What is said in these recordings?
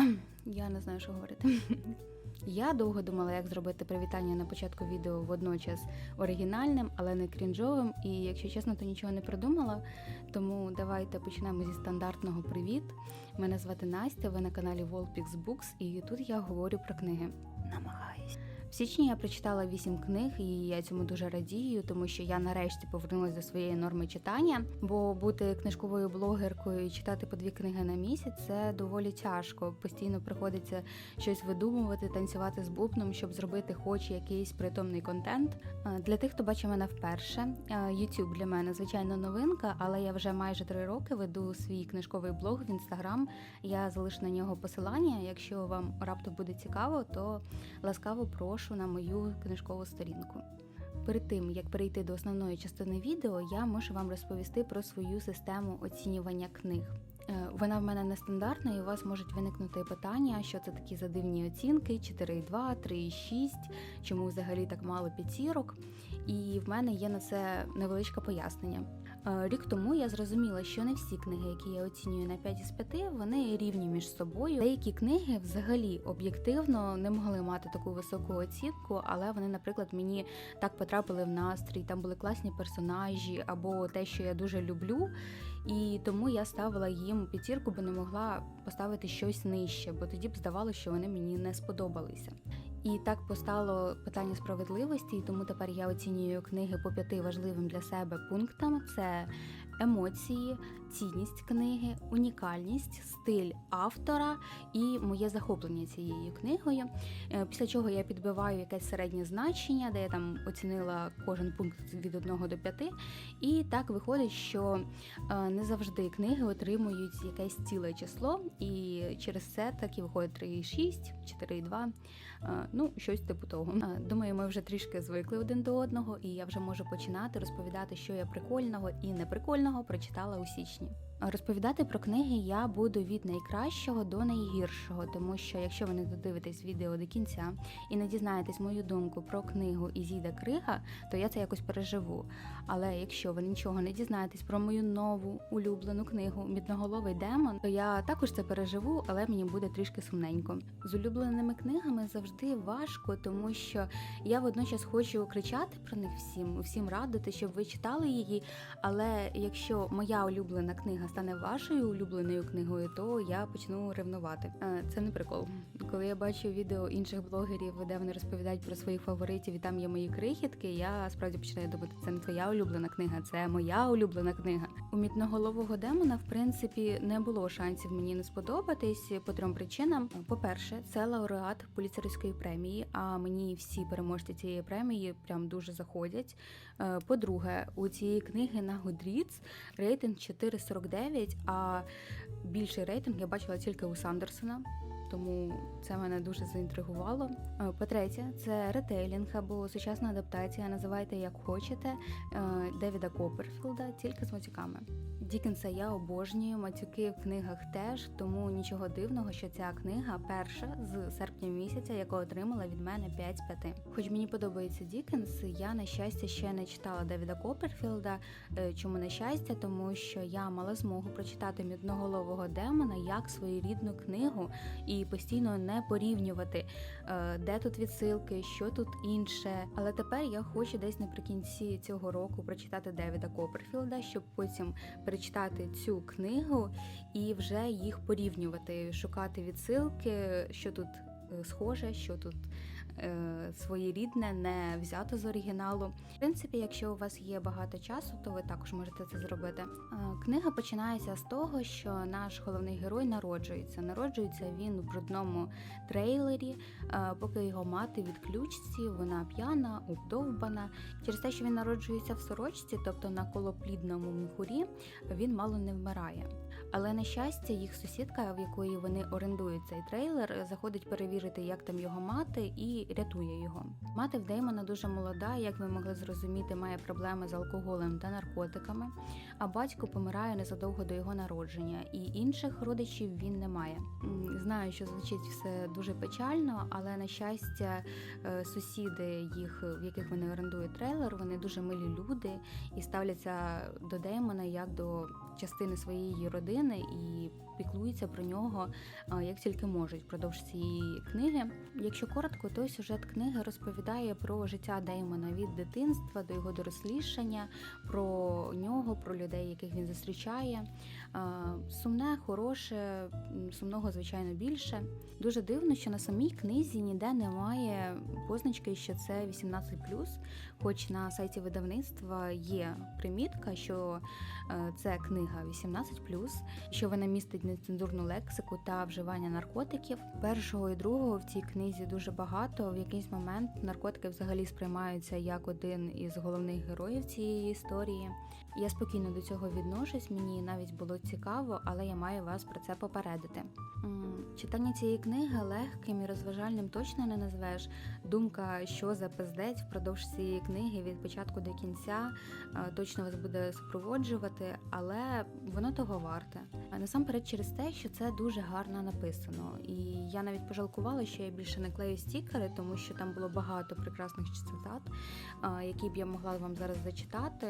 Я не знаю, що говорити. Я довго думала, як зробити привітання на початку відео водночас оригінальним, але не крінжовим. І якщо чесно, то нічого не придумала. Тому давайте почнемо зі стандартного привіт. Мене звати Настя, ви на каналі Wallpix Books, і тут я говорю про книги. Намагаюсь. В січні я прочитала вісім книг, і я цьому дуже радію, тому що я нарешті повернулася до своєї норми читання. Бо бути книжковою блогеркою і читати по дві книги на місяць це доволі тяжко. Постійно приходиться щось видумувати, танцювати з бубном, щоб зробити хоч якийсь притомний контент. Е, Для тих, хто бачить мене вперше, е, YouTube для мене звичайно новинка, але я вже майже три роки веду свій книжковий блог в інстаграм. Я залишу на нього посилання. Якщо вам раптом буде цікаво, то ласкаво прошу на мою книжкову сторінку. Перед тим як перейти до основної частини відео, я можу вам розповісти про свою систему оцінювання книг. Е, Вона в мене нестандартна, і у вас можуть виникнути питання, що це такі за дивні оцінки: 4,2, 3,6, чому взагалі так мало п'ятірок. І в мене є на це невеличке пояснення. Е, Рік тому я зрозуміла, що не всі книги, які я оцінюю на 5 із 5, вони рівні між собою. Деякі книги взагалі об'єктивно не могли мати таку високу оцінку, але вони, наприклад, мені так потрапили в настрій. Там були класні персонажі або те, що я дуже люблю. І тому я ставила їм п'ятірку, бо не могла поставити щось нижче, бо тоді б здавалося, що вони мені не сподобалися. І так постало питання справедливості, і тому тепер я оцінюю книги по п'яти важливим для себе пунктам: це емоції, цінність книги, унікальність, стиль автора і моє захоплення цією книгою. Е, Після чого я підбиваю якесь середнє значення, де я там оцінила кожен пункт від 1 до 5. І так виходить, що е, не завжди книги отримують якесь ціле число, і через це так і виходить 3,6, 4,2. Е, Ну, щось типу того. Думаю, ми вже трішки звикли один до одного, і я вже можу починати розповідати, що я прикольного і неприкольного прочитала у січні. Розповідати про книги я буду від найкращого до найгіршого, тому що якщо ви не додивитесь відео до кінця і не дізнаєтесь мою думку про книгу Ізіда Крига, то я це якось переживу. Але якщо ви нічого не дізнаєтесь про мою нову улюблену книгу Мідноголовий демон, то я також це переживу, але мені буде трішки сумненько. З улюбленими книгами завжди важко, тому що я водночас хочу кричати про них всім, всім радити, щоб ви читали її. Але якщо моя улюблена книга стане вашою улюбленою книгою, то я почну ревнувати. Е, Це не прикол. Коли я бачу відео інших блогерів, де вони розповідають про своїх фаворитів, і там є мої крихітки, я справді починаю думати, це не твоя улюблена книга, це моя улюблена книга. У мідноголового демона, в принципі, не було шансів мені не сподобатись по трьом причинам. По-перше, це лауреат поліцейської премії. А мені всі переможці цієї премії прям дуже заходять. Е, По-друге, у цієї книги на Goodreads рейтинг 4,49, а більший рейтинг я бачила тільки у Сандерсона. Тому це мене дуже заінтригувало. Е, По-третє, це ретейлінг або сучасна адаптація, називайте як хочете, е, Девіда Копперфілда, тільки з матюками. Дікенса я обожнюю, матюки в книгах теж, тому нічого дивного, що ця книга перша з серпня місяця, яку отримала від мене 5 з 5. Хоч мені подобається Дікенс, я на щастя ще не читала Девіда Копперфілда. Е, Чому на щастя? Тому що я мала змогу прочитати мідноголового демона як своєрідну книгу і постійно не порівнювати, е, де тут відсилки, що тут інше. Але тепер я хочу десь наприкінці цього року прочитати Девіда Копперфілда, щоб потім перечитати цю книгу і вже їх порівнювати, шукати відсилки, що тут е, схоже, що тут своєрідне, не взято з оригіналу. В принципі, якщо у вас є багато часу, то ви також можете це зробити. Е, Книга починається з того, що наш головний герой народжується. Народжується він у брудному трейлері, е, поки його мати від ключці, вона п'яна, обдовбана. Через те, що він народжується в сорочці, тобто на колоплідному міхурі, він мало не вмирає. Але на щастя, їх сусідка, в якої вони орендують цей трейлер, заходить перевірити, як там його мати, і рятує його. Мати в Деймона дуже молода, як ви могли зрозуміти, має проблеми з алкоголем та наркотиками. А батько помирає незадовго до його народження, і інших родичів він не має. Знаю, що звучить все дуже печально, але на щастя, е, сусіди, їх в яких вони орендують трейлер, вони дуже милі люди і ставляться до Деймона як до частини своєї родини. Людини і піклуються про нього як тільки можуть впродовж цієї книги. Якщо коротко, то сюжет книги розповідає про життя Деймона від дитинства до його дорослішання, про нього, про людей, яких він зустрічає. Сумне, хороше, сумного, звичайно, більше. Дуже дивно, що на самій книзі ніде немає позначки, що це 18+, хоч на сайті видавництва є примітка, що е, це книга 18+, що вона містить нецензурну лексику та вживання наркотиків. Першого і другого в цій книзі дуже багато. В якийсь момент наркотики взагалі сприймаються як один із головних героїв цієї історії. Я спокійно до цього відношусь, мені навіть було цікаво, але я маю вас про це попередити. Читання цієї книги легким і розважальним точно не назвеш. Думка, що за пиздець впродовж цієї книги від початку до кінця е, точно вас буде супроводжувати, але воно того варте. А Насамперед через те, що це дуже гарно написано. І я навіть пожалкувала, що я більше не клею стікери, тому що там було багато прекрасних цитат, е, які б я могла вам зараз зачитати.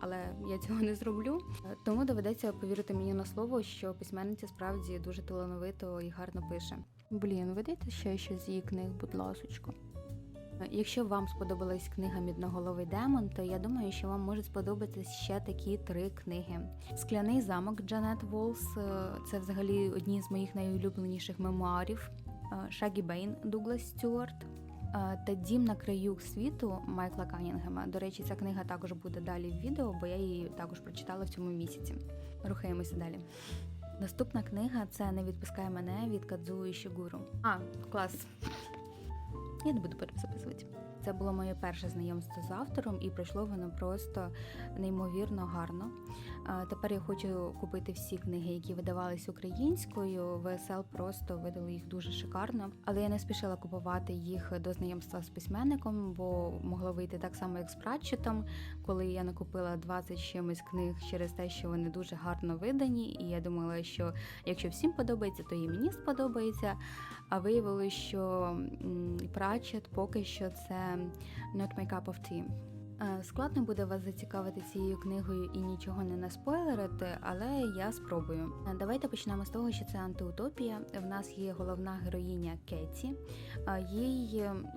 Але я цього не зроблю. Тому доведеться повірити мені на слово, що письменниця справді дуже талановито і гарно пише. Блін, видайте ще щось з її книг, будь ласочка. Е, Якщо вам сподобалась книга Мідноголовий демон, то я думаю, що вам можуть сподобатись ще такі три книги: Скляний замок Джанет Волс е, це взагалі одні з моїх найулюбленіших мемуарів. е, Шагі Бейн Дуглас Стюарт. Е, Та Дім на краю світу Майкла Канінгема. До речі, ця книга також буде далі в відео, бо я її також прочитала в цьому місяці. Рухаємося далі. Наступна книга це Не відпускай мене від Кадзуї Шігуру. А, клас. Я не буду перезаписувати. Це було моє перше знайомство з автором, і пройшло воно просто неймовірно гарно. Тепер я хочу купити всі книги, які видавались українською. ВСЛ просто видали їх дуже шикарно. Але я не спішила купувати їх до знайомства з письменником, бо могло вийти так само, як з Пратчетом, коли я накупила 20 з чимось книг через те, що вони дуже гарно видані. І я думала, що якщо всім подобається, то і мені сподобається. А виявилося, що м, Пратчет поки що це not my cup of tea. Е, Складно буде вас зацікавити цією книгою і нічого не наспойлерити, але я спробую. Е, Давайте почнемо з того, що це антиутопія. В нас є головна героїня Кеті. Е, Їй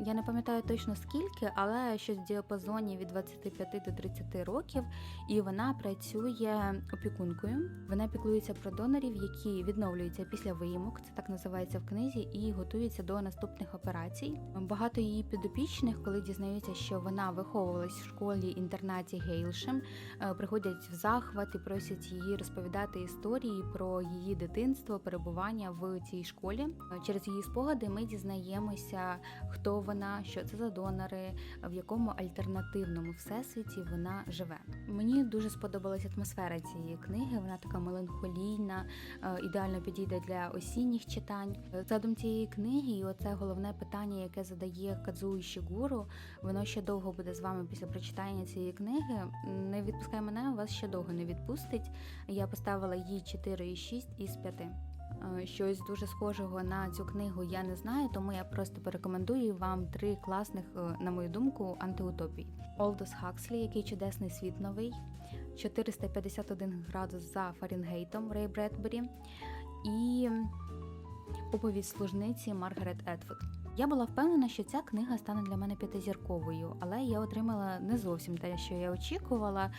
я не пам'ятаю точно скільки, але щось в діапазоні від 25 до 30 років, і вона працює опікункою. Вона піклується про донорів, які відновлюються після виїмок, це так називається в книзі, і готуються до наступних операцій. Багато її підопічних, коли дізнаються, що вона виховувалась школі інтернаті Гейлшем, е, приходять в захват і просять її розповідати історії про її дитинство, перебування в цій школі. Е, Через її спогади ми дізнаємося, хто вона, що це за донори, в якому альтернативному всесвіті вона живе. Мені дуже сподобалась атмосфера цієї книги. Вона така меланхолійна, е, ідеально підійде для осінніх читань. Задум цієї книги, і оце головне питання, яке задає Кадзуї Шігуру, воно ще довго буде з вами після прочитання цієї книги. Не відпускай мене, вас ще довго не відпустить. Я поставила їй 4,6 із 5. Е, Щось дуже схожого на цю книгу я не знаю, тому я просто порекомендую вам три класних, е, на мою думку, антиутопій. Олдос Хакслі, який чудесний світ новий, 451 градус за Фаренгейтом Рей Бредбері і оповідь служниці Маргарет Етвуд. Я була впевнена, що ця книга стане для мене п'ятизірковою, але я отримала не зовсім те, що я очікувала.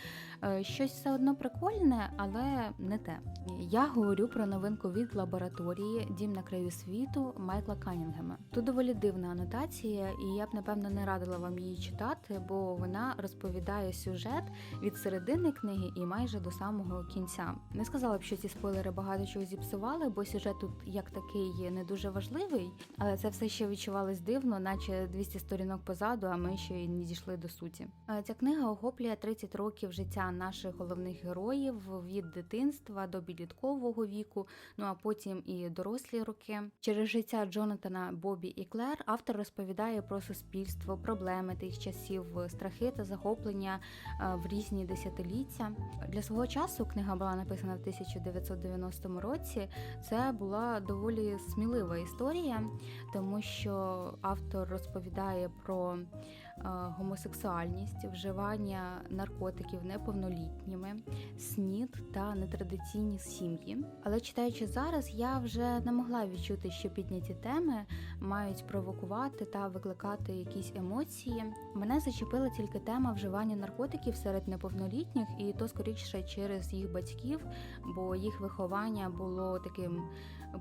Е, Щось все одно прикольне, але не те. Я говорю про новинку від лабораторії Дім на краю світу Майкла Канінгема. Тут доволі дивна анотація, і я б напевно не радила вам її читати, бо вона розповідає сюжет від середини книги і майже до самого кінця. Не сказала б, що ці спойлери багато чого зіпсували, бо сюжет тут як такий не дуже важливий, але це все ще відчувалось дивно, наче 200 сторінок позаду, а ми ще й не дійшли до суті. Е, Ця книга охоплює 30 років життя наших головних героїв від дитинства до підліткового віку, ну а потім і дорослі роки. Через життя Джонатана, Бобі і Клер автор розповідає про суспільство, проблеми тих часів, страхи та захоплення е, в різні десятиліття. Для свого часу книга була написана в 1990 році. Це була доволі смілива історія, тому що автор розповідає про е, гомосексуальність, вживання наркотиків неповнолітніми, снід та нетрадиційні сім'ї. Але читаючи зараз, я вже не могла відчути, що підняті теми мають провокувати та викликати якісь емоції. Мене зачепила тільки тема вживання наркотиків серед неповнолітніх, і то скоріше через їх батьків, бо їх виховання було таким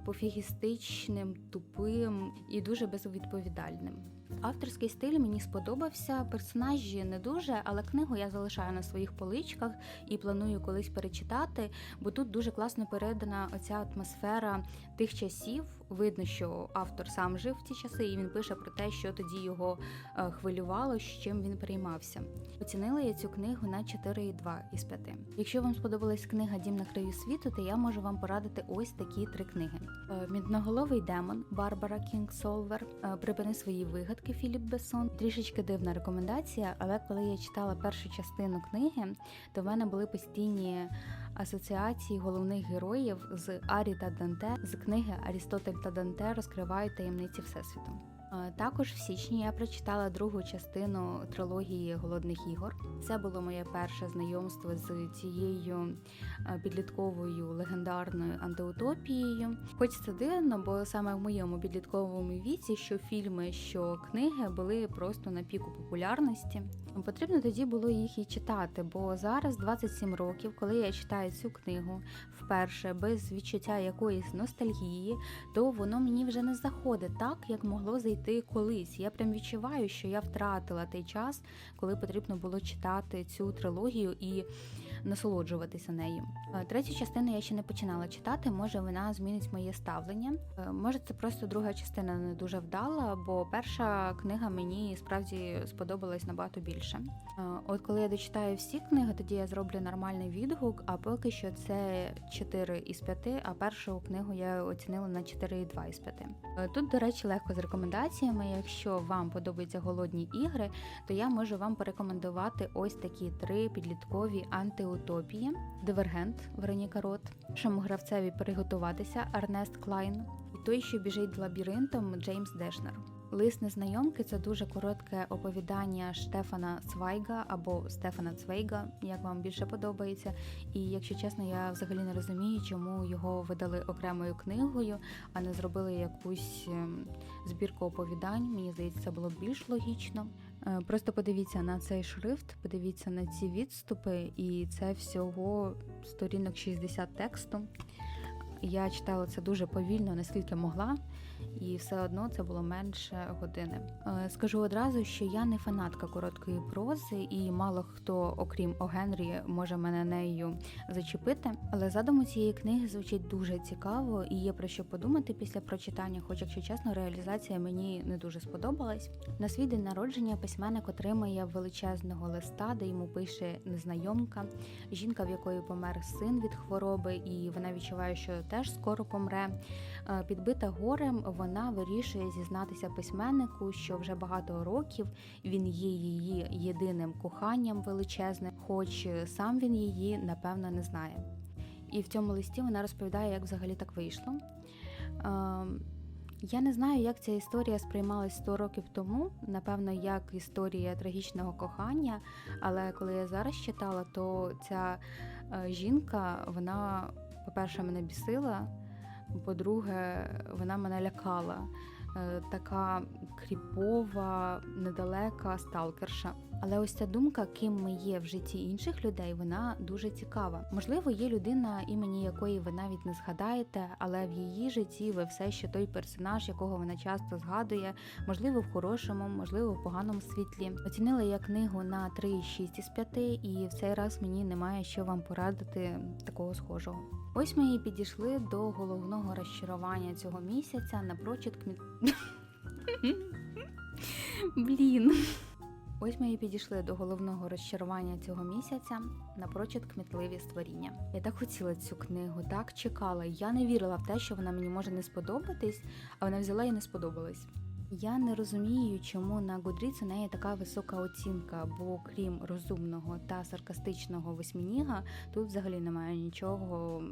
пофігістичним, тупим і дуже безвідповідальним. Авторський стиль мені сподобався. Персонажі не дуже, але книгу я залишаю на своїх поличках і планую колись перечитати, бо тут дуже класно передана оця атмосфера тих часів. Видно, що автор сам жив в ті часи, і він пише про те, що тоді його е, хвилювало, з чим він приймався. Оцінила я цю книгу на 4,2 із 5. Якщо вам сподобалась книга Дім на краю світу, то я можу вам порадити ось такі три книги: Е, Мідноголовий демон Барбара Кінгсолвер, е, Припини свої вигадки Філіп Бессон. Трішечки дивна рекомендація, але коли я читала першу частину книги, то в мене були постійні асоціації головних героїв з Арі та Данте з книги Арістотель та Данте розкривають таємниці Всесвіту. Е, Також в січні я прочитала другу частину трилогії Голодних ігор. Це було моє перше знайомство з цією е, підлітковою легендарною антиутопією. Хоч це дивно, бо саме в моєму підлітковому віці, що фільми, що книги були просто на піку популярності. Потрібно тоді було їх і читати, бо зараз 27 років, коли я читаю цю книгу вперше без відчуття якоїсь ностальгії, то воно мені вже не заходить так, як могло зайти колись. Я прям відчуваю, що я втратила той час, коли потрібно було читати цю трилогію і насолоджуватися нею. Е, Третю частину я ще не починала читати. Може, вона змінить моє ставлення. Е, Може, це просто друга частина не дуже вдала, бо перша книга мені справді сподобалась набагато більше. Е, От коли я дочитаю всі книги, тоді я зроблю нормальний відгук. А поки що це 4 із 5, а першу книгу я оцінила на 4,2 із 5. Е, Тут, до речі, легко з рекомендаціями. Якщо вам подобаються голодні ігри, то я можу вам порекомендувати ось такі три підліткові антиутопії: Дивергент Вероніка Рот, «Шому гравцеві приготуватися Арнест Клайн і той, що біжить лабіринтом Джеймс Дешнер. Лист незнайомки це дуже коротке оповідання Штефана Цвайга або Стефана Цвейга, як вам більше подобається. І якщо чесно, я взагалі не розумію, чому його видали окремою книгою, а не зробили якусь ем, збірку оповідань. Мені здається, це було більш логічно. Е, Просто подивіться на цей шрифт, подивіться на ці відступи, і це всього сторінок 60 тексту. Я читала це дуже повільно, наскільки могла, і все одно це було менше години. Е, Скажу одразу, що я не фанатка короткої прози, і мало хто, окрім О Генрі, може мене нею зачепити. Але задум у цієї книги звучить дуже цікаво і є про що подумати після прочитання, хоч, якщо чесно, реалізація мені не дуже сподобалась. На свій день народження письменник отримає величезного листа, де йому пише незнайомка, жінка, в якої помер син від хвороби, і вона відчуває, що теж скоро помре. Е, Підбита горем, вона вирішує зізнатися письменнику, що вже багато років він є її єдиним коханням величезним, хоч сам він її напевно не знає. І в цьому листі вона розповідає, як взагалі так вийшло. Ем, Я не знаю, як ця історія сприймалась 100 років тому. Напевно, як історія трагічного кохання. Але коли я зараз читала, то ця е, жінка, вона, по-перше, мене бісила. По-друге, вона мене лякала. Е, Така кріпова, недалека сталкерша. Але ось ця думка, ким ми є в житті інших людей, вона дуже цікава. Можливо, є людина, імені якої ви навіть не згадаєте, але в її житті ви все ще той персонаж, якого вона часто згадує, можливо, в хорошому, можливо, в поганому світлі. Оцінила я книгу на 3,6 із 5, і в цей раз мені немає що вам порадити такого схожого. Ось ми і підійшли до головного розчарування цього місяця напрочуд кмі... Блін. Ось ми і підійшли до головного розчарування цього місяця напрочуд кмітливі створіння. Я так хотіла цю книгу, так чекала. Я не вірила в те, що вона мені може не сподобатись, а вона взяла і не сподобалась. Я не розумію, чому на Goodreads у неї така висока оцінка, бо крім розумного та саркастичного восьмініга, тут взагалі немає нічого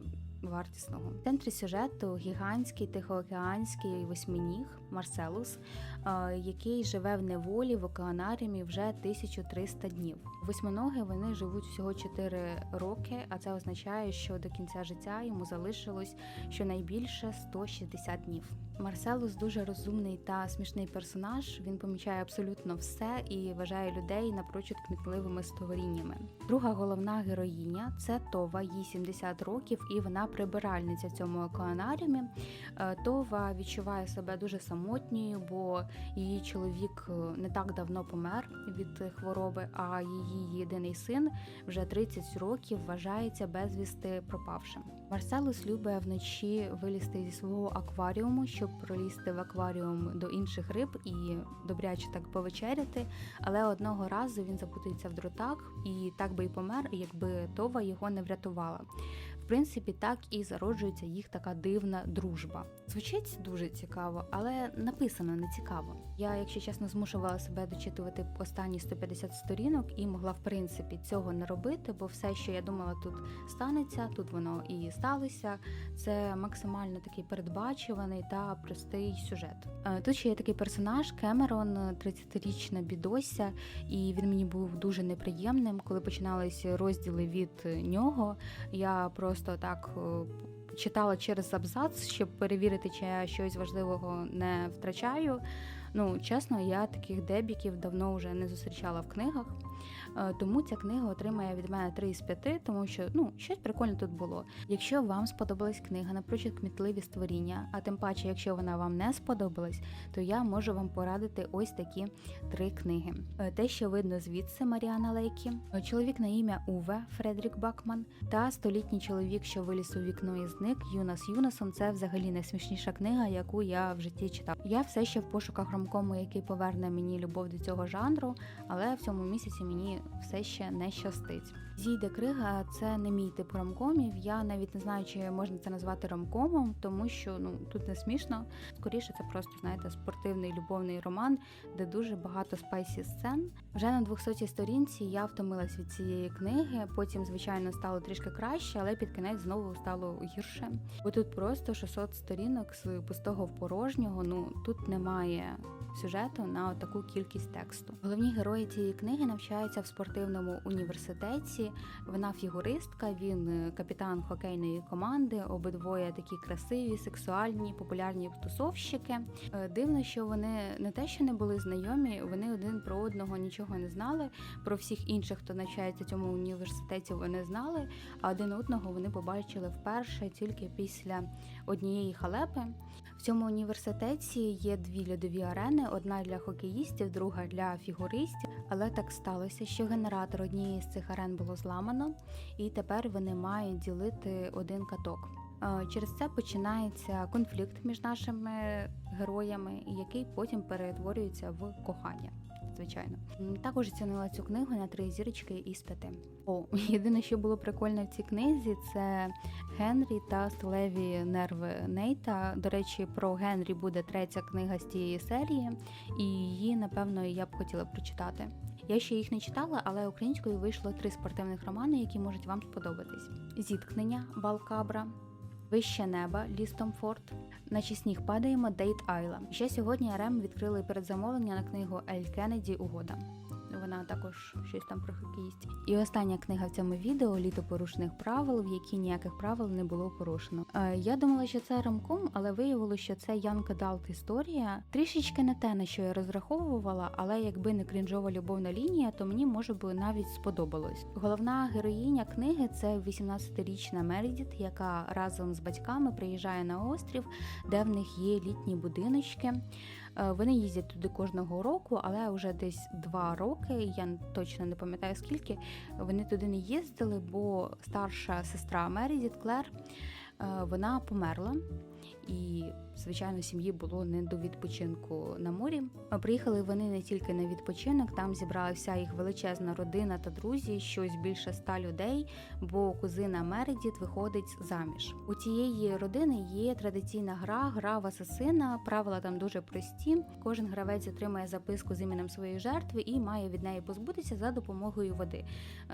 вартісного. В центрі сюжету гігантський тихоокеанський восьминіг Марселус, який живе в неволі в океанаріумі вже 1300 днів. Восьминоги вони живуть всього 4 роки, а це означає, що до кінця життя йому залишилось щонайбільше 160 днів. Марселус дуже розумний та смішний персонаж. Він помічає абсолютно все і вважає людей напрочуд кмітливими створіннями. Друга головна героїня це Това, їй 70 років, і вона прибиральниця в цьому океанаріумі. Е, Това відчуває себе дуже самотньою, бо її чоловік е, не так давно помер від хвороби, а її єдиний син вже 30 років вважається безвісти пропавшим. Марселус любить вночі вилізти зі свого акваріуму, щоб пролізти в акваріум до інших риб і добряче так повечеряти. Але одного разу він запутається в дротах і так би й помер, якби Това його не врятувала. Принципі, так і зароджується їх така дивна дружба. Звучить дуже цікаво, але написано не цікаво. Я, якщо чесно, змушувала себе дочитувати останні 150 сторінок і могла в принципі цього не робити, бо все, що я думала, тут станеться, тут воно і сталося. Це максимально такий передбачуваний та простий сюжет. Е, Тут ще є такий персонаж Кемерон, 30-річна бідося, і він мені був дуже неприємним. Коли починалися розділи від нього, я просто так. е, Читала через абзац, щоб перевірити, чи я щось важливого не втрачаю. Ну, чесно, я таких дебіків давно вже не зустрічала в книгах. Е, Тому ця книга отримає від мене 3 з 5, тому що ну щось прикольне тут було. Якщо вам сподобалась книга напрочуд кмітливі створіння, а тим паче, якщо вона вам не сподобалась, то я можу вам порадити ось такі три книги. Е, Те, що видно звідси Маріана Лейкі, е, чоловік на ім'я Уве Фредрік Бакман та столітній чоловік, що виліз у вікно і зник Юнас Юнасон. Це взагалі найсмішніша книга, яку я в житті читав. Я все ще в пошуках ромкому, який поверне мені любов до цього жанру, але в цьому місяці мені все ще не щастить. Зійде крига це не мій тип ромкомів. Я навіть не знаю, чи можна це назвати ромкомом, тому що ну тут не смішно. Скоріше, це просто знаєте спортивний любовний роман, де дуже багато спайсі сцен. Вже на 200 сторінці я втомилась від цієї книги. Потім, звичайно, стало трішки краще, але під кінець знову стало гірше. Бо тут просто 600 сторінок з пустого в порожнього. Ну тут немає сюжету на таку кількість тексту. Головні герої цієї книги навчаються в спортивному університеті. Вона фігуристка, він е, капітан хокейної команди. Обидвоє такі красиві, сексуальні, популярні тусовщики. Е, Дивно, що вони не те, що не були знайомі, вони один про одного нічого не знали. Про всіх інших, хто навчається цьому університеті, вони знали. А один одного вони побачили вперше тільки після однієї халепи. В цьому університеті є дві льодові арени: одна для хокеїстів, друга для фігуристів. Але так сталося, що генератор однієї з цих арен було зламано, і тепер вони мають ділити один каток. Е, Через це починається конфлікт між нашими героями, який потім перетворюється в кохання. Звичайно, також оцінила цю книгу на три зірочки із п'яти. О, єдине, що було прикольно в цій книзі, це Генрі та сталеві нерви Нейта. До речі, про Генрі буде третя книга з цієї серії, і її, напевно, я б хотіла прочитати. Я ще їх не читала, але українською вийшло три спортивних романи, які можуть вам сподобатись: Зіткнення Балкабра, Вище неба Лістом Форд, Наче сніг падаємо Дейт Айла. Ще сьогодні РМ відкрили передзамовлення на книгу Ель Кеннеді Угода. Вона також щось там про хокеїстів. І остання книга в цьому відео Літо порушених правил, в якій ніяких правил не було порушено. Е, я думала, що це ромком, але виявилося, що це Янка Далт історія. Трішечки не те, на що я розраховувала, але якби не крінжова любовна лінія, то мені може би навіть сподобалось. Головна героїня книги це 18-річна Мередіт, яка разом з батьками приїжджає на острів, де в них є літні будиночки. Е, Вони їздять туди кожного року, але вже десь два роки, я точно не пам'ятаю скільки. Вони туди не їздили, бо старша сестра Мері Клер е, вона померла. І звичайно, сім'ї було не до відпочинку на морі. Приїхали вони не тільки на відпочинок, там зібралася їх величезна родина та друзі, щось більше ста людей, бо кузина Мередіт виходить заміж. У цієї родини є традиційна гра, гра в асасина. Правила там дуже прості. Кожен гравець отримає записку з іменем своєї жертви і має від неї позбутися за допомогою води.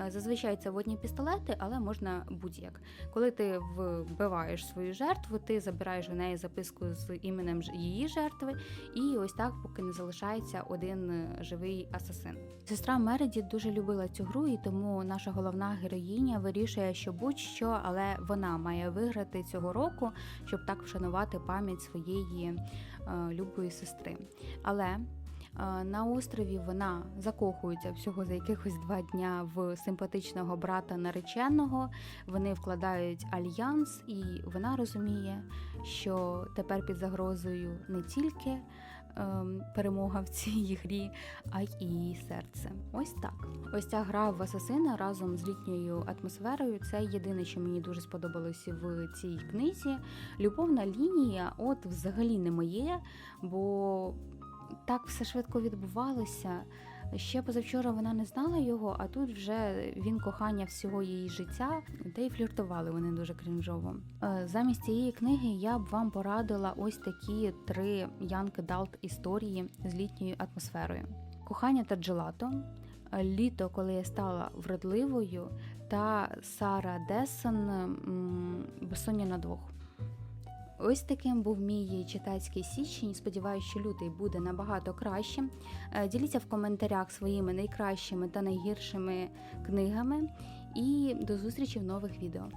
Е, Зазвичай це водні пістолети, але можна будь-як. Коли ти вбиваєш свою жертву, ти забираєш у неї записку з іменем її жертви, і ось так, поки не залишається один е, живий асасин. Сестра Мереді дуже любила цю гру, і тому наша головна героїня вирішує, що будь-що, але вона має виграти цього року, щоб так вшанувати пам'ять своєї е, любої сестри. Але на острові вона закохується всього за якихось два дня в симпатичного брата нареченого. Вони вкладають альянс, і вона розуміє, що тепер під загрозою не тільки ем, перемога в цій грі, а й її серце. Ось так. Ось ця гра в асасина разом з літньою атмосферою. Це єдине, що мені дуже сподобалося в цій книзі. Любовна лінія, от взагалі не моє, бо так все швидко відбувалося. Ще позавчора вона не знала його, а тут вже він кохання всього її життя, та й фліртували вони дуже крінжово. Е, Замість цієї книги я б вам порадила ось такі три Янки Далт історії з літньою атмосферою: кохання та джелато, літо, коли я стала вродливою, та Сара Десен м, Безсоння на двох. Ось таким був мій читацький січень. Сподіваюся, що лютий буде набагато кращим. Е, Діліться в коментарях своїми найкращими та найгіршими книгами. І до зустрічі в нових відео.